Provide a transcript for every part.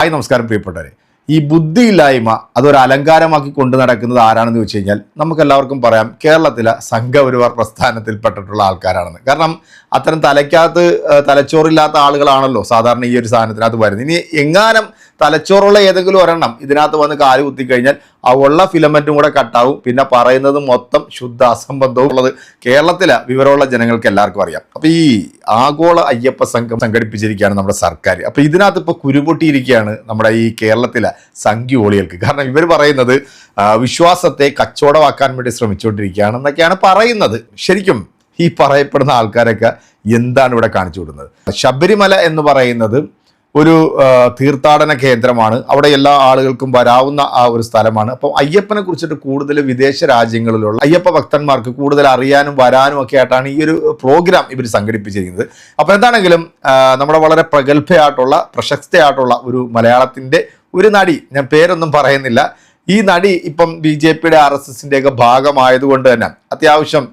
Hi നമസ്കാരം പ്രിയപ്പെട്ടവരെ. ഈ ബുദ്ധിയില്ലായ്മ അതൊരു അലങ്കാരമാക്കി കൊണ്ടു നടക്കുന്നത് ആരാണെന്ന് ചോദിച്ചു കഴിഞ്ഞാൽ നമുക്ക് എല്ലാവർക്കും പറയാം കേരളത്തിലെ സംഘപരിവാർ പ്രസ്ഥാനത്തിൽപ്പെട്ടിട്ടുള്ള ആൾക്കാരാണെന്ന്. കാരണം അത്തരം തലയ്ക്കകത്ത് തലച്ചോറില്ലാത്ത ആളുകളാണല്ലോ സാധാരണ ഈ ഒരു സാധനത്തിനകത്ത് വരുന്നത്. ഇനി എങ്ങാനും തലച്ചോറുള്ള ഏതെങ്കിലും ഒരെണ്ണം ഇതിനകത്ത് വന്ന് കാൽ കുത്തിക്കഴിഞ്ഞാൽ ആ ഉള്ള ഫിലമെന്റും കൂടെ കട്ടാവും. പിന്നെ പറയുന്നത് മൊത്തം ശുദ്ധ അസംബന്ധവും ഉള്ളത് കേരളത്തിലെ വിവരമുള്ള ജനങ്ങൾക്ക് എല്ലാവർക്കും അറിയാം. അപ്പോൾ ഈ ആഗോള അയ്യപ്പ സംഘം സംഘടിപ്പിച്ചിരിക്കുകയാണ് നമ്മുടെ സർക്കാർ. അപ്പൊ ഇതിനകത്ത് ഇപ്പൊ കുരുപൊട്ടിയിരിക്കുകയാണ് നമ്മുടെ ഈ കേരളത്തിലെ സംഖ്യോളികൾക്ക് കാരണം ഇവർ പറയുന്നത് വിശ്വാസത്തെ കച്ചവടമാക്കാൻ വേണ്ടി ശ്രമിച്ചുകൊണ്ടിരിക്കുകയാണ് എന്നൊക്കെയാണ് പറയുന്നത്. ശരിക്കും ഈ പറയപ്പെടുന്ന ആൾക്കാരൊക്കെ എന്താണ് ഇവിടെ കാണിച്ചു കൊടുക്കുന്നത് ശബരിമല എന്ന് പറയുന്നത് ഒരു തീർത്ഥാടന കേന്ദ്രമാണ്. അവിടെ എല്ലാ ആളുകൾക്കും വരാവുന്ന ആ ഒരു സ്ഥലമാണ്. അപ്പം അയ്യപ്പനെ കുറിച്ചിട്ട് കൂടുതൽ വിദേശ രാജ്യങ്ങളിലുള്ള അയ്യപ്പ ഭക്തന്മാർക്ക് കൂടുതൽ അറിയാനും വരാനും ഒക്കെ ആയിട്ടാണ് ഈ ഒരു പ്രോഗ്രാം ഇവർ സംഘടിപ്പിച്ചിരിക്കുന്നത്. അപ്പോൾ എന്താണെങ്കിലും നമ്മുടെ വളരെ പ്രഗത്ഭയായിട്ടുള്ള പ്രശസ്തയായിട്ടുള്ള ഒരു മലയാളത്തിന്റെ ഒരു നടി ഞാൻ പേരൊന്നും പറയുന്നില്ല. ഈ നടി ഇപ്പം ബി ജെ പിയുടെ ആർ എസ് എസിന്റെയൊക്കെ ഭാഗമായതുകൊണ്ട് തന്നെ അത്യാവശ്യം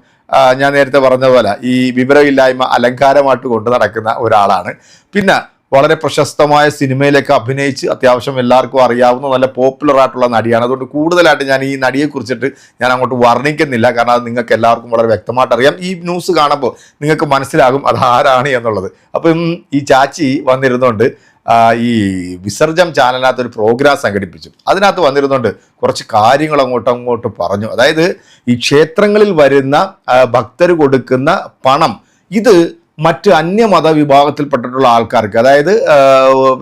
ഞാൻ നേരത്തെ പറഞ്ഞ പോലെ ഈ വിവരമില്ലായ്മ അലങ്കാരമായിട്ട് കൊണ്ട് നടക്കുന്ന ഒരാളാണ്. പിന്നെ വളരെ പ്രശസ്തമായ സിനിമയിലൊക്കെ അഭിനയിച്ച് അത്യാവശ്യം എല്ലാവർക്കും അറിയാവുന്ന നല്ല പോപ്പുലർ ആയിട്ടുള്ള നടിയാണ്. അതുകൊണ്ട് കൂടുതലായിട്ട് ഞാൻ ഈ നടിയെ കുറിച്ചിട്ട് ഞാൻ അങ്ങോട്ട് വർണിക്കുന്നില്ല. കാരണം അത് നിങ്ങൾക്ക് എല്ലാവർക്കും വളരെ വ്യക്തമായിട്ട് അറിയാം. ഈ ന്യൂസ് കാണുമ്പോൾ നിങ്ങൾക്ക് മനസ്സിലാകും അത് ആരാണ് എന്നുള്ളത്. അപ്പം ഈ ചാച്ചി വന്നിരുന്നുകൊണ്ട് ഈ വിസർജം ചാനലിനകത്ത് ഒരു പ്രോഗ്രാം സംഘടിപ്പിച്ചു. അതിനകത്ത് വന്നിരുന്നുകൊണ്ട് കുറച്ച് കാര്യങ്ങൾ അങ്ങോട്ടും അങ്ങോട്ട് പറഞ്ഞു. അതായത് ഈ ക്ഷേത്രങ്ങളിൽ വരുന്ന ഭക്തർ കൊടുക്കുന്ന പണം ഇത് മറ്റ് അന്യമത വിഭാഗത്തിൽപ്പെട്ടിട്ടുള്ള ആൾക്കാർക്ക് അതായത്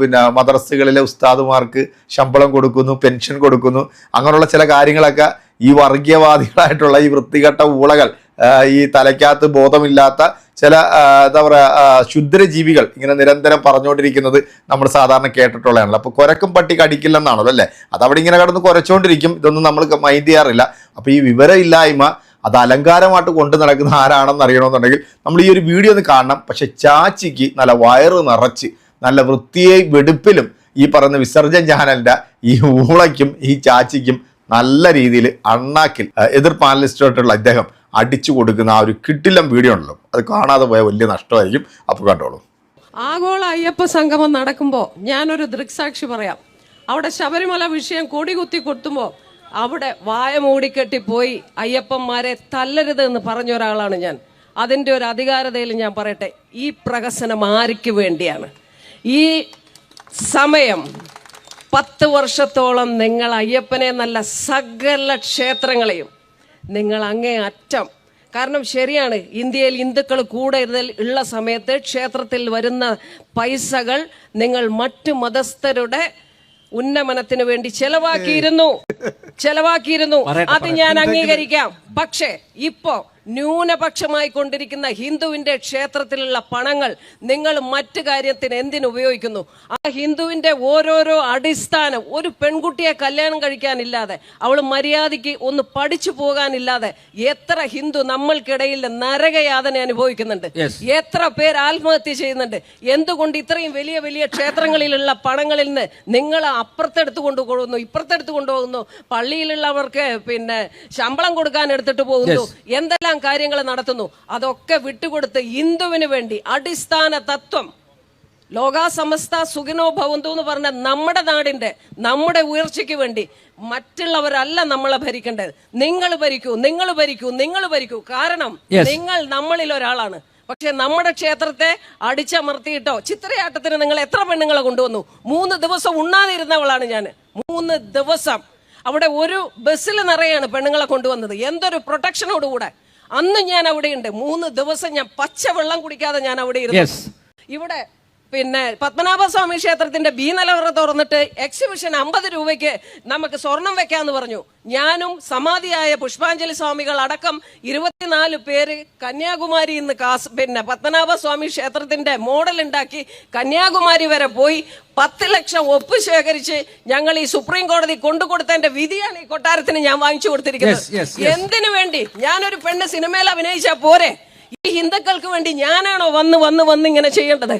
പിന്നെ മദ്രസകളിലെ ഉസ്താദുമാർക്ക് ശമ്പളം കൊടുക്കുന്നു പെൻഷൻ കൊടുക്കുന്നു അങ്ങനെയുള്ള ചില കാര്യങ്ങളൊക്കെ ഈ വർഗീയവാദികളായിട്ടുള്ള ഈ വൃത്തികെട്ട ഊളകൾ ഈ തലയ്ക്കകത്ത് ബോധമില്ലാത്ത ചില എന്താ പറയുക ക്ഷുദ്രജീവികൾ ഇങ്ങനെ നിരന്തരം പറഞ്ഞുകൊണ്ടിരിക്കുന്നത് നമ്മൾ സാധാരണ കേട്ടിട്ടുള്ളതാണല്ലോ. അപ്പോൾ കുരക്കും പട്ടി കടിക്കില്ലെന്നാണല്ലോ അല്ലേ? അതവിടെ ഇങ്ങനെ കിടന്ന് കുരച്ചുകൊണ്ടിരിക്കും ഇതൊന്നും നമ്മൾ മൈൻഡ് ചെയ്യാറില്ല. അപ്പോൾ ഈ വിവരമില്ലായ്മ അത് അലങ്കാരമായിട്ട് കൊണ്ടു നടക്കുന്ന ആരാണെന്ന് അറിയണമെന്നുണ്ടെങ്കിൽ നമ്മൾ ഈ ഒരു വീഡിയോ ഒന്ന് കാണണം. പക്ഷെ ചാച്ചിക്ക് നല്ല വയറ് നിറച്ച് നല്ല വൃത്തിയെ വെടുപ്പിലും ഈ പറയുന്ന വിസർജൻ ചാനലിന്റെ ഈ ഊളയ്ക്കും ഈ ചാച്ചിക്കും നല്ല രീതിയിൽ അണ്ണാക്കിൽ എതിർ പാനലിസ്റ്റായിട്ടുള്ള അദ്ദേഹം അടിച്ചു കൊടുക്കുന്ന ആ ഒരു കിട്ടില്ലം വീഡിയോ ഉണ്ടല്ലോ. അത് കാണാതെ പോയ വലിയ നഷ്ടമായിരിക്കും. അപ്പോൾ കണ്ടോളൂ. ആഗോള അയ്യപ്പ സംഗമം നടക്കുമ്പോൾ ഞാനൊരു ദൃക്സാക്ഷി പറയാം. അവിടെ ശബരിമല വിഷയം കൊടികുത്തി കൊത്തുമ്പോൾ അവിടെ വായ മൂടിക്കെട്ടി പോയി അയ്യപ്പന്മാരെ തല്ലരുത് എന്ന് പറഞ്ഞ ഒരാളാണ് ഞാൻ. അതിന്റെ ഒരു അധികാരതയിൽ ഞാൻ പറയട്ടെ ഈ പ്രഹസനം ആർക്ക് വേണ്ടിയാണ്? ഈ സമയം പത്ത് വർഷത്തോളം നിങ്ങൾ അയ്യപ്പനെ നല്ല സകല ക്ഷേത്രങ്ങളെയും നിങ്ങൾ അങ്ങേ അറ്റം. കാരണം ശരിയാണ് ഇന്ത്യയിൽ ഹിന്ദുക്കൾ കൂടുതൽ ഉള്ള സമയത്ത് ക്ഷേത്രത്തിൽ വരുന്ന പൈസകൾ നിങ്ങൾ മറ്റു മതസ്ഥരുടെ ഉന്നമനത്തിന് വേണ്ടി ചെലവാക്കിയിരുന്നു. ചെലവാക്കിയിരുന്നു. അത് ഞാൻ അംഗീകരിക്കാം. പക്ഷേ ഇപ്പോ ന്യൂനപക്ഷമായി കൊണ്ടിരിക്കുന്ന ഹിന്ദുവിന്റെ ക്ഷേത്രത്തിലുള്ള പണങ്ങൾ നിങ്ങൾ മറ്റു കാര്യത്തിന് എന്തിനു ഉപയോഗിക്കുന്നു? ആ ഹിന്ദുവിന്റെ ഓരോരോ അടിസ്ഥാനം ഒരു പെൺകുട്ടിയെ കല്യാണം കഴിക്കാനില്ലാതെ അവൾ മര്യാദയ്ക്ക് ഒന്ന് പഠിച്ചു പോകാനില്ലാതെ എത്ര ഹിന്ദു നമ്മൾക്കിടയിൽ നരകയാതന അനുഭവിക്കുന്നുണ്ട്? എത്ര പേർ ആത്മഹത്യ ചെയ്യുന്നുണ്ട്? എന്തുകൊണ്ട് ഇത്രയും വലിയ വലിയ ക്ഷേത്രങ്ങളിലുള്ള പണങ്ങളിൽ നിന്ന് നിങ്ങൾ അപ്പുറത്തെടുത്ത് കൊണ്ടുപോകുന്നു ഇപ്പുറത്തെടുത്ത് കൊണ്ടുപോകുന്നു പള്ളിയിലുള്ളവർക്ക് പിന്നെ ശമ്പളം കൊടുക്കാൻ എടുത്തിട്ട് പോകുന്നു? എന്തെല്ലാം കാര്യങ്ങൾ നടത്തുന്നു. അതൊക്കെ വിട്ടുകൊടുത്ത് ഹിന്ദുവിന് വേണ്ടി അടിസ്ഥാന തത്വം. ലോകാസമസ്ത സുഖിനോ ഭവന്തു എന്ന് പറഞ്ഞ നമ്മുടെ നാടിന്റെ നമ്മുടെ ഉയർച്ചയ്ക്ക് വേണ്ടി മറ്റുള്ളവരല്ല നമ്മളെ ഭരിക്കേണ്ടത്. നിങ്ങൾ ഭരിക്കൂ നിങ്ങൾ ഭരിക്കൂ നിങ്ങൾ ഭരിക്കൂ. കാരണം നിങ്ങൾ നമ്മളിൽ ഒരാളാണ്. പക്ഷെ നമ്മുടെ ക്ഷേത്രത്തെ അടിച്ചമർത്തിയിട്ടോ ചിത്രയാട്ടത്തിന് നിങ്ങൾ എത്ര പെണ്ണുങ്ങളെ കൊണ്ടുവന്നു? മൂന്ന് ദിവസം ഉണ്ണാതിരുന്നവളാണ് ഞാൻ. മൂന്ന് ദിവസം. അവിടെ ഒരു ബസ്സിൽ നിറയാണ് പെണ്ണുങ്ങളെ കൊണ്ടുവന്നത്. എന്തൊരു പ്രൊട്ടക്ഷനോടുകൂടെ. അന്ന് ഞാൻ അവിടെയുണ്ട്. മൂന്ന് ദിവസം ഞാൻ പച്ചവെള്ളം കുടിക്കാതെ ഞാൻ അവിടെ ഇരുന്നു. ഇവിടെ പിന്നെ പത്മനാഭസ്വാമി ക്ഷേത്രത്തിന്റെ ബി നിലവറ തുറന്നിട്ട് എക്സിബിഷൻ അമ്പത് രൂപയ്ക്ക് നമുക്ക് സ്വർണം വെക്കാന്ന് പറഞ്ഞു. ഞാനും സമാധിയായ പുഷ്പാഞ്ജലി സ്വാമികൾ അടക്കം ഇരുപത്തിനാല് പേര് കന്യാകുമാരി ഇന്ന് കാസ് പിന്നെ പത്മനാഭസ്വാമി ക്ഷേത്രത്തിന്റെ മോഡൽ ഉണ്ടാക്കി കന്യാകുമാരി വരെ പോയി പത്ത് ലക്ഷം ഒപ്പ് ശേഖരിച്ച് ഞങ്ങൾ ഈ സുപ്രീം കോടതി കൊണ്ടുകൊടുത്തതിന്റെ വിധിയാണ് ഈ കൊട്ടാരത്തിന് ഞാൻ വാങ്ങിച്ചു കൊടുത്തിരിക്കുന്നത്. എന്തിനു വേണ്ടി? ഞാനൊരു പെണ്ണ് സിനിമയിൽ അഭിനയിച്ചാ പോരെ? ഈ ഹിന്ദുക്കൾക്ക് വേണ്ടി ഞാനാണോ വന്ന് വന്ന് വന്ന് ഇങ്ങനെ ചെയ്യേണ്ടത്?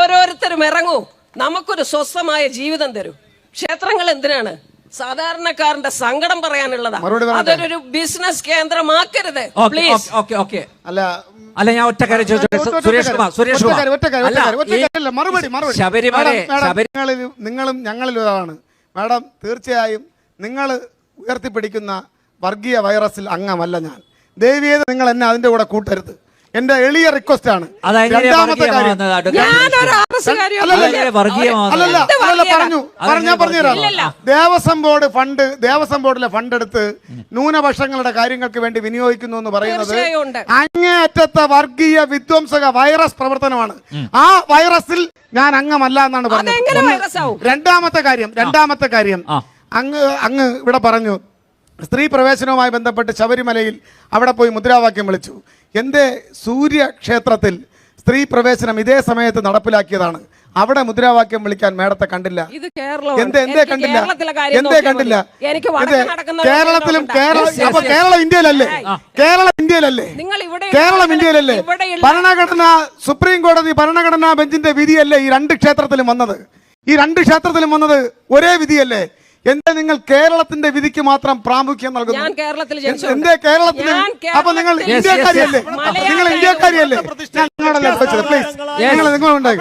ഓരോരുത്തരും ഇറങ്ങൂ. നമുക്കൊരു സ്വസ്ഥമായ ജീവിതം തരൂ. ക്ഷേത്രങ്ങൾ എന്തിനാണ്? സാധാരണക്കാരന്റെ സങ്കടം പറയാനുള്ളതാ. അതൊരു ബിസിനസ് കേന്ദ്രമാക്കരുത് ഓക്കെ പ്ലീസ് ഓക്കെ ഓക്കെ അല്ല അല്ല ഞാൻ ഒറ്റ കാര്യം ചോദിച്ചോട്ടെ? ഒറ്റ സുരേഷ് കുമാർ സുരേഷ് കുമാർ. മറുപടി മറുപടി. ശബരിമല നിങ്ങളും ഞങ്ങളിൽ ഒരാളാണ് മാഡം തീർച്ചയായും നിങ്ങൾ ഉയർത്തിപ്പിടിക്കുന്ന വർഗീയ വൈറസിൽ അംഗമല്ല ഞാൻ. ദേവിയത് നിങ്ങൾ എന്നെ അതിന്റെ കൂടെ കൂട്ടരുത്. എന്റെ എളിയ റിക്വസ്റ്റ് ആണ്. രണ്ടാമത്തെ കാര്യം. അല്ലല്ല? പറഞ്ഞു പറഞ്ഞാ പറഞ്ഞു ഞാൻ പറഞ്ഞുതരാം ദേവസ്വം ബോർഡ് ഫണ്ട് ദേവസ്വം ബോർഡിലെ ഫണ്ട് എടുത്ത് ന്യൂനപക്ഷങ്ങളുടെ കാര്യങ്ങൾക്ക് വേണ്ടി വിനിയോഗിക്കുന്നു എന്ന് പറയുന്നത് അങ്ങേയറ്റത്തെ വർഗീയ വിധ്വംസക വൈറസ് പ്രവർത്തനമാണ്. ആ വൈറസിൽ ഞാൻ അംഗമല്ല എന്നാണ് പറഞ്ഞത്. രണ്ടാമത്തെ കാര്യം രണ്ടാമത്തെ കാര്യം. അങ്ങ് അങ്ങ് ഇവിടെ പറഞ്ഞു. സ്ത്രീ പ്രവേശനവുമായി ബന്ധപ്പെട്ട് ശബരിമലയിൽ അവിടെ പോയി മുദ്രാവാക്യം വിളിച്ചു. എന്റെ സൂര്യക്ഷേത്രത്തിൽ സ്ത്രീ പ്രവേശനം ഇതേ സമയത്ത് നടപ്പിലാക്കിയതാണ്? അവിടെ മുദ്രാവാക്യം വിളിക്കാൻ മേടത്തെ കണ്ടില്ല. എന്തേ എന്തേ കണ്ടില്ല? എന്തേ കണ്ടില്ല? കേരളത്തിലും അപ്പൊ കേരളം ഇന്ത്യയിലല്ലേ? കേരളം ഇന്ത്യയിലല്ലേ? കേരളം ഇന്ത്യയിലല്ലേ? ഭരണഘടന സുപ്രീം കോടതി ഭരണഘടനാ ബെഞ്ചിന്റെ വിധിയല്ലേ ഈ രണ്ട് ക്ഷേത്രത്തിലും വന്നത്? ഈ രണ്ട് ക്ഷേത്രത്തിലും വന്നത് ഒരേ വിധിയല്ലേ? എന്താ നിങ്ങൾ കേരളത്തിന്റെ വിധിക്ക് മാത്രം പ്രാമുഖ്യം നൽകുന്നു ഞാൻ കേരളത്തിൽ എന്തേ കേരളത്തിന് അപ്പൊ നിങ്ങൾ ഇന്ത്യക്കാരിയല്ലേ. നിങ്ങൾ ഇന്ത്യക്കാരിയല്ലേ? പ്ലീസ് നിങ്ങൾ നിങ്ങളുണ്ടായി.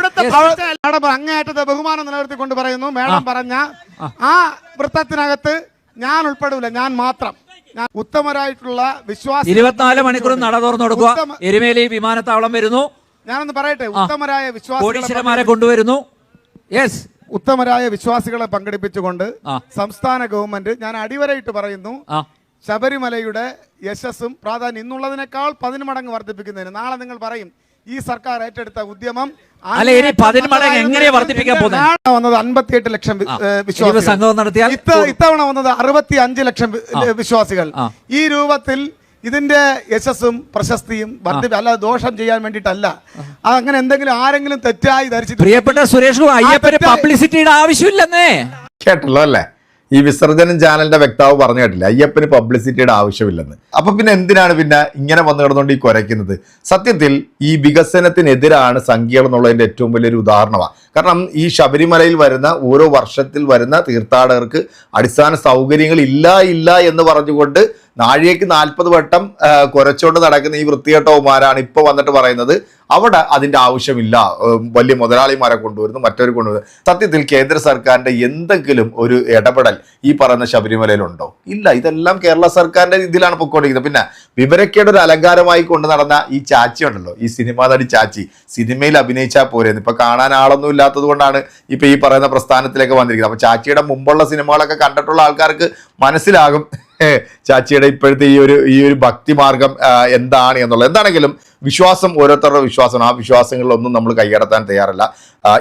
മാഡം അങ്ങേയറ്റത്തെ ബഹുമാനം നിലനിർത്തിക്കൊണ്ട് പറയുന്നു. മേഡം പറഞ്ഞ ആ. വൃത്തത്തിനകത്ത് ഞാൻ ഉൾപ്പെടൂല ഞാൻ മാത്രം. ഞാൻ ഉത്തമരായിട്ടുള്ള വിശ്വാസം ഇരുപത്തിനാല് മണിക്കൂർ നട തുറന്നു കൊടുക്കുക. എരുമേലി വിമാനത്താവളം വരുന്നു. ഞാനൊന്ന് പറയട്ടെ ഉത്തമരായ വിശ്വാസികളെ കോടീശ്വരന്മാരെ കൊണ്ടുവരുന്നു. യെസ് ഉത്തമരായ വിശ്വാസികളെ പങ്കെടുപ്പിച്ചുകൊണ്ട്. സംസ്ഥാന ഗവൺമെന്റ് ഞാൻ അടിവരയിട്ട് പറയുന്നു ശബരിമലയുടെ യശസ്സും പ്രാധാന്യം ഇന്നുള്ളതിനേക്കാൾ പതിന് മടങ്ങ് വർദ്ധിപ്പിക്കുന്നതിന്. നാളെ നിങ്ങൾ പറയും ഈ സർക്കാർ ഏറ്റെടുത്ത ഉദ്യമം വന്നത് അൻപത്തിയെട്ട് ലക്ഷം വിശ്വാസികൾ. ഇത്തവണ വന്നത് അറുപത്തി അഞ്ച് ലക്ഷം വിശ്വാസികൾ. ഈ രൂപത്തിൽ ഇതിന്റെ യശസ്സും പ്രശസ്തിയും വർദ്ധിപ്പി അല്ല ദോഷം ചെയ്യാൻ വേണ്ടിട്ടല്ല അങ്ങനെ എന്തെങ്കിലും ആരെങ്കിലും തെറ്റായി ധരിച്ചിട്ട് പ്രിയപ്പെട്ട സുരേഷ് അയ്യപ്പന് പബ്ലിസിറ്റിയുടെ ആവശ്യമില്ലെന്നേ. കേട്ടല്ലോ അല്ലേ ഈ വിസർജനം ചാനലിന്റെ വ്യക്താവ് പറഞ്ഞു കേട്ടില്ല. അയ്യപ്പന് പബ്ലിസിറ്റിയുടെ ആവശ്യമില്ലെന്ന്. അപ്പൊ പിന്നെ എന്തിനാണ് പിന്നെ ഇങ്ങനെ വന്നു കിടന്നുകൊണ്ട് ഈ കുരയ്ക്കുന്നത്? സത്യത്തിൽ ഈ വികസനത്തിനെതിരാണ് സംഖ്യകൾ എന്നുള്ളതിന്റെ ഏറ്റവും വലിയൊരു ഉദാഹരണമാണ് കാരണം ഈ ശബരിമലയിൽ വരുന്ന ഓരോ വർഷത്തിൽ വരുന്ന തീർത്ഥാടകർക്ക് അടിസ്ഥാന സൗകര്യങ്ങൾ ഇല്ല ഇല്ല എന്ന് പറഞ്ഞുകൊണ്ട് നാഴികയ്ക്ക് നാൽപ്പത് വട്ടം കുറച്ചുകൊണ്ട് നടക്കുന്ന ഈ വൃത്തികെട്ടവന്മാരാണ് ഇപ്പോൾ വന്നിട്ട് പറയുന്നത്. അവിടെ അതിന്റെ ആവശ്യമില്ല. വലിയ മുതലാളിമാരെ കൊണ്ടുവരുന്നു മറ്റൊരു കൊണ്ടുവരുന്നു. സത്യത്തിൽ കേന്ദ്ര സർക്കാരിന്റെ എന്തെങ്കിലും ഒരു ഇടപെടൽ ഈ പറയുന്ന ശബരിമലയിലുണ്ടോ? ഇല്ല ഇതെല്ലാം കേരള സർക്കാരിന്റെ ഇതിലാണ് പൊക്കോണ്ടിരിക്കുന്നത്. പിന്നെ വിവരക്കേട് ഒരു അലങ്കാരമായി കൊണ്ട് നടന്ന ഈ ചാച്ചി ഉണ്ടല്ലോ ഈ സിനിമാ നടി ചാച്ചി. സിനിമയിൽ അഭിനയിച്ചാൽ പോരെന്ന്. ഇപ്പം കാണാൻ ആളൊന്നും ഇല്ലാത്തത് കൊണ്ടാണ് ഇപ്പം ഈ പറയുന്ന പ്രസ്ഥാനത്തിലേക്ക് വന്നിരിക്കുന്നത്. അപ്പോൾ ചാച്ചിയുടെ മുമ്പുള്ള സിനിമകളൊക്കെ കണ്ടിട്ടുള്ള ആൾക്കാർക്ക് മനസ്സിലാകും. ചാച്ചിയുടെ ഇപ്പോഴത്തെ ഈ ഒരു ഈ ഒരു ഭക്തി മാർഗം എന്താണ് എന്നുള്ളത്. എന്താണെങ്കിലും വിശ്വാസം ഓരോരുത്തരുടെ വിശ്വാസമാണ്. ആ വിശ്വാസങ്ങളിലൊന്നും നമ്മൾ കൈയടത്താൻ തയ്യാറല്ല.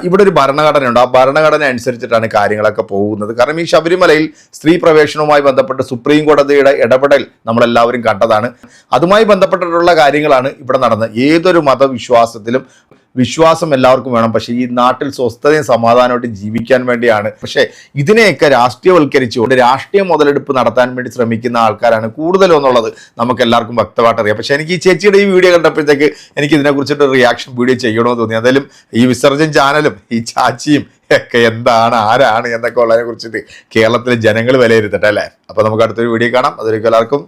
ഇവിടെ ഒരു ഭരണഘടനയുണ്ട്. ആ ഭരണഘടന അനുസരിച്ചിട്ടാണ് കാര്യങ്ങളൊക്കെ പോകുന്നത്. കാരണം ഈ ശബരിമലയിൽ സ്ത്രീ പ്രവേശനവുമായി ബന്ധപ്പെട്ട് സുപ്രീം കോടതിയുടെ ഇടപെടൽ നമ്മളെല്ലാവരും കണ്ടതാണ്. അതുമായി ബന്ധപ്പെട്ടിട്ടുള്ള കാര്യങ്ങളാണ് ഇവിടെ നടന്നത്. ഏതൊരു മതവിശ്വാസത്തിലും വിശ്വാസം എല്ലാവർക്കും വേണം. പക്ഷേ ഈ നാട്ടിൽ സ്വസ്ഥതയും സമാധാനമായിട്ട് ജീവിക്കാൻ വേണ്ടിയാണ്. പക്ഷേ ഇതിനെയൊക്കെ രാഷ്ട്രീയവൽക്കരിച്ചുകൊണ്ട് രാഷ്ട്രീയ മുതലെടുപ്പ് നടത്താൻ വേണ്ടി ശ്രമിക്കുന്ന ആൾക്കാരാണ് കൂടുതലും എന്നുള്ളത് നമുക്ക് എല്ലാവർക്കും വ്യക്തമായിട്ട് അറിയാം. പക്ഷേ എനിക്ക് ഈ ചേച്ചിയുടെ ഈ വീഡിയോ കണ്ടപ്പോഴത്തേക്ക് എനിക്ക് ഇതിനെക്കുറിച്ചിട്ട് റിയാക്ഷൻ വീഡിയോ ചെയ്യണമെന്ന് തോന്നി. എന്തായാലും ഈ വിസർജൻ ചാനലും ഈ ചാച്ചിയും ഒക്കെ എന്താണ് ആരാണ് എന്നൊക്കെ ഉള്ളതിനെ കുറിച്ചിട്ട് കേരളത്തിലെ ജനങ്ങൾ വിലയിരുത്തട്ടെ അല്ലേ? അപ്പോൾ നമുക്ക് അടുത്തൊരു വീഡിയോ കാണാം. അതൊരിക്കും എല്ലാവർക്കും